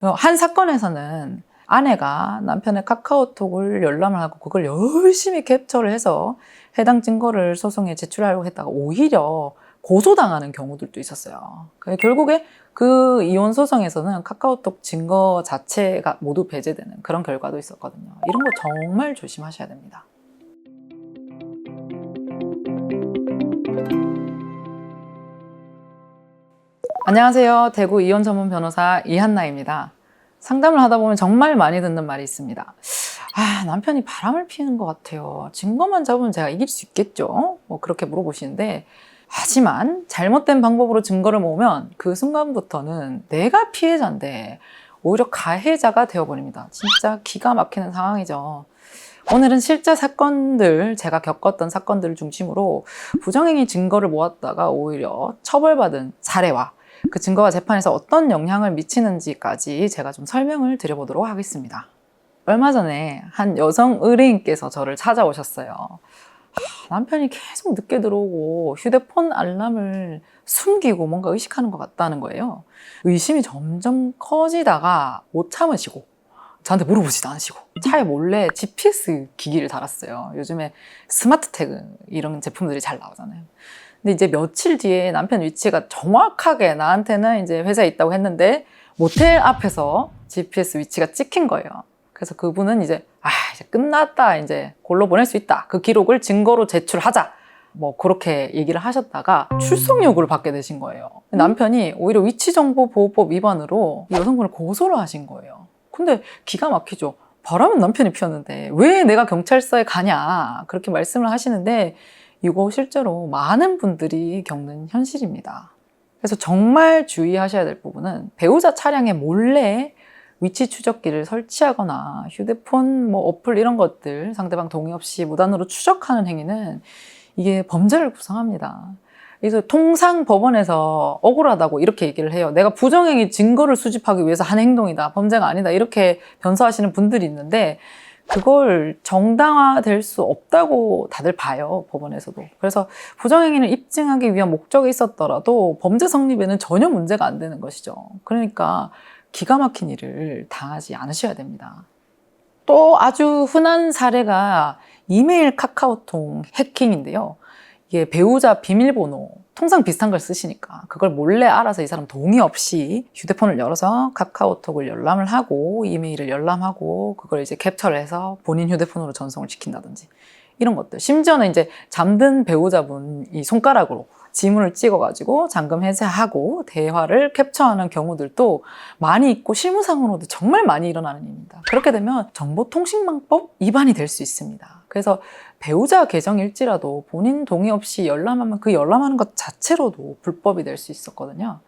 한 사건에서는 아내가 남편의 카카오톡을 열람을 하고 그걸 열심히 캡처를 해서 해당 증거를 소송에 제출하려고 했다가 오히려 고소당하는 경우들도 있었어요. 결국에 그 이혼 소송에서는 카카오톡 증거 자체가 모두 배제되는 그런 결과도 있었거든요. 이런 거 정말 조심하셔야 됩니다. 안녕하세요. 대구 이혼 전문 변호사 이한나입니다. 상담을 하다 보면 정말 많이 듣는 말이 있습니다. 아, 남편이 바람을 피우는 것 같아요. 증거만 잡으면 제가 이길 수 있겠죠? 뭐 그렇게 물어보시는데, 하지만 잘못된 방법으로 증거를 모으면 그 순간부터는 내가 피해자인데 오히려 가해자가 되어버립니다. 진짜 기가 막히는 상황이죠. 오늘은 실제 사건들, 제가 겪었던 사건들을 중심으로 부정행위 증거를 모았다가 오히려 처벌받은 사례와 그 증거가 재판에서 어떤 영향을 미치는지까지 제가 좀 설명을 드려보도록 하겠습니다. 얼마 전에 한 여성 의뢰인께서 저를 찾아오셨어요. 하, 남편이 계속 늦게 들어오고 휴대폰 알람을 숨기고 뭔가 의식하는 것 같다는 거예요. 의심이 점점 커지다가 못 참으시고 저한테 물어보지도 않으시고 차에 몰래 GPS 기기를 달았어요. 요즘에 스마트 태그 이런 제품들이 잘 나오잖아요. 근데 이제 며칠 뒤에 남편 위치가 정확하게 나한테는 이제 회사에 있다고 했는데 모텔 앞에서 GPS 위치가 찍힌 거예요. 그래서 그분은 이제 아 이제 끝났다 이제 골로 보낼 수 있다 그 기록을 증거로 제출하자 뭐 그렇게 얘기를 하셨다가 출석 요구를 받게 되신 거예요. 남편이 오히려 위치정보보호법 위반으로 이 여성분을 고소를 하신 거예요. 근데 기가 막히죠. 바람은 남편이 피웠는데 왜 내가 경찰서에 가냐 그렇게 말씀을 하시는데 이거 실제로 많은 분들이 겪는 현실입니다. 그래서 정말 주의하셔야 될 부분은 배우자 차량에 몰래 위치 추적기를 설치하거나 휴대폰 뭐 어플 이런 것들 상대방 동의 없이 무단으로 추적하는 행위는 이게 범죄를 구성합니다. 그래서 통상 법원에서 억울하다고 이렇게 얘기를 해요. 내가 부정행위 증거를 수집하기 위해서 한 행동이다. 범죄가 아니다. 이렇게 변소하시는 분들이 있는데 그걸 정당화될 수 없다고 다들 봐요. 법원에서도. 그래서 부정행위를 입증하기 위한 목적이 있었더라도 범죄 성립에는 전혀 문제가 안 되는 것이죠. 그러니까 기가 막힌 일을 당하지 않으셔야 됩니다. 또 아주 흔한 사례가 이메일 카카오톡 해킹인데요. 이게 배우자 비밀번호 통상 비슷한 걸 쓰시니까 그걸 몰래 알아서 이 사람 동의 없이 휴대폰을 열어서 카카오톡을 열람을 하고 이메일을 열람하고 그걸 이제 캡처를 해서 본인 휴대폰으로 전송을 시킨다든지 이런 것들. 심지어는 이제 잠든 배우자분 이 손가락으로 지문을 찍어가지고 잠금 해제하고 대화를 캡처하는 경우들도 많이 있고 실무상으로도 정말 많이 일어나는 일입니다. 그렇게 되면 정보통신망법 위반이 될 수 있습니다. 그래서 배우자 계정일지라도 본인 동의 없이 열람하면 그 열람하는 것 자체로도 불법이 될 수 있었거든요.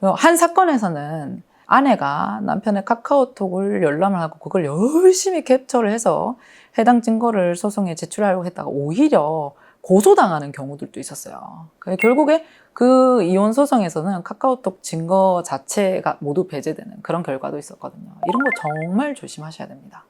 한 사건에서는 아내가 남편의 카카오톡을 열람을 하고 그걸 열심히 캡처를 해서 해당 증거를 소송에 제출하려고 했다가 오히려 고소당하는 경우들도 있었어요. 결국에 그 이혼 소송에서는 카카오톡 증거 자체가 모두 배제되는 그런 결과도 있었거든요. 이런 거 정말 조심하셔야 됩니다.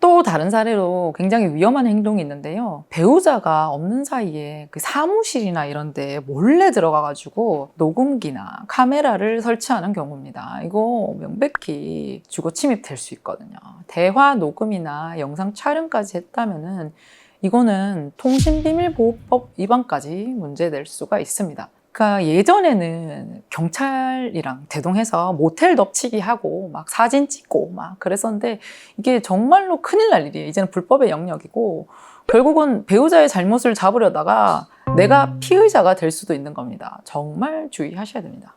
또 다른 사례로 굉장히 위험한 행동이 있는데요. 배우자가 없는 사이에 그 사무실이나 이런 데 몰래 들어가가지고 녹음기나 카메라를 설치하는 경우입니다. 이거 명백히 주거 침입될 수 있거든요. 대화 녹음이나 영상 촬영까지 했다면은 이거는 통신비밀보호법 위반까지 문제될 수가 있습니다. 그러니까 예전에는 경찰이랑 대동해서 모텔 덮치기 하고 막 사진 찍고 막 그랬었는데 이게 정말로 큰일 날 일이에요. 이제는 불법의 영역이고 결국은 배우자의 잘못을 잡으려다가 내가 피의자가 될 수도 있는 겁니다. 정말 주의하셔야 됩니다.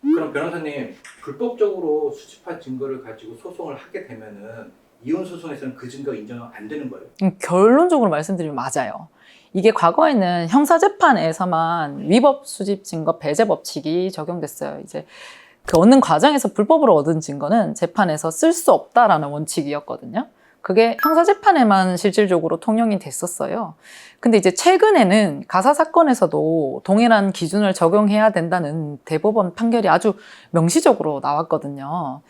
그럼 변호사님 불법적으로 수집한 증거를 가지고 소송을 하게 되면은 이혼 소송에서는 그 증거 인정 안 되는 거예요? 음, 결론적으로 말씀드리면 맞아요. 이게 과거에는 형사재판에서만 위법 수집 증거 배제 법칙이 적용됐어요. 이제 그 얻는 과정에서 불법으로 얻은 증거는 재판에서 쓸 수 없다라는 원칙이었거든요. 그게 형사재판에만 실질적으로 통용이 됐었어요. 근데 이제 최근에는 가사 사건에서도 동일한 기준을 적용해야 된다는 대법원 판결이 아주 명시적으로 나왔거든요.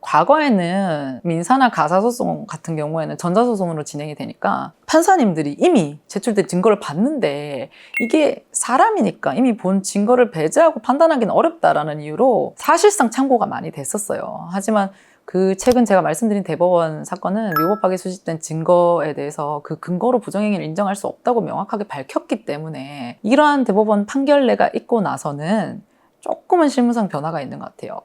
과거에는 민사나 가사소송 같은 경우에는 전자소송으로 진행이 되니까 판사님들이 이미 제출된 증거를 봤는데 이게 사람이니까 이미 본 증거를 배제하고 판단하기는 어렵다라는 이유로 사실상 참고가 많이 됐었어요. 하지만 그 최근 제가 말씀드린 대법원 사건은 위법하게 수집된 증거에 대해서 그 근거로 부정행위를 인정할 수 없다고 명확하게 밝혔기 때문에 이러한 대법원 판결례가 있고 나서는 조금은 실무상 변화가 있는 것 같아요.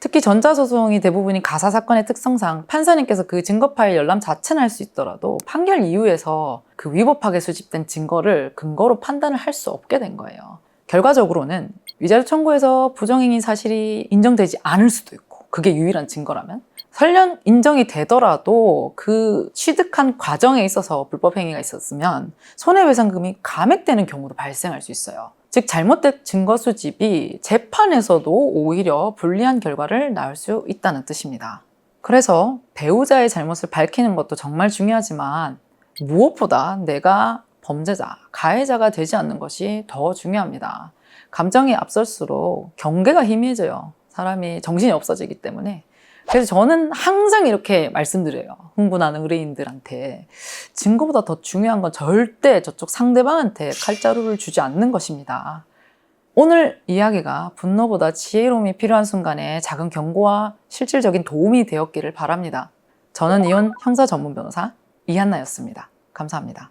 특히 전자소송이 대부분인 가사 사건의 특성상 판사님께서 그 증거 파일 열람 자체는 할 수 있더라도 판결 이후에서 그 위법하게 수집된 증거를 근거로 판단을 할 수 없게 된 거예요. 결과적으로는 위자료 청구에서 부정행위 사실이 인정되지 않을 수도 있고 그게 유일한 증거라면 설령 인정이 되더라도 그 취득한 과정에 있어서 불법 행위가 있었으면 손해배상금이 감액되는 경우도 발생할 수 있어요. 즉 잘못된 증거 수집이 재판에서도 오히려 불리한 결과를 낳을 수 있다는 뜻입니다. 그래서 배우자의 잘못을 밝히는 것도 정말 중요하지만 무엇보다 내가 범죄자, 가해자가 되지 않는 것이 더 중요합니다. 감정이 앞설수록 경계가 희미해져요. 사람이 정신이 없어지기 때문에. 그래서 저는 항상 이렇게 말씀드려요. 흥분하는 의뢰인들한테. 증거보다 더 중요한 건 절대 저쪽 상대방한테 칼자루를 주지 않는 것입니다. 오늘 이야기가 분노보다 지혜로움이 필요한 순간에 작은 경고와 실질적인 도움이 되었기를 바랍니다. 저는 이혼 형사 전문 변호사 이한나였습니다. 감사합니다.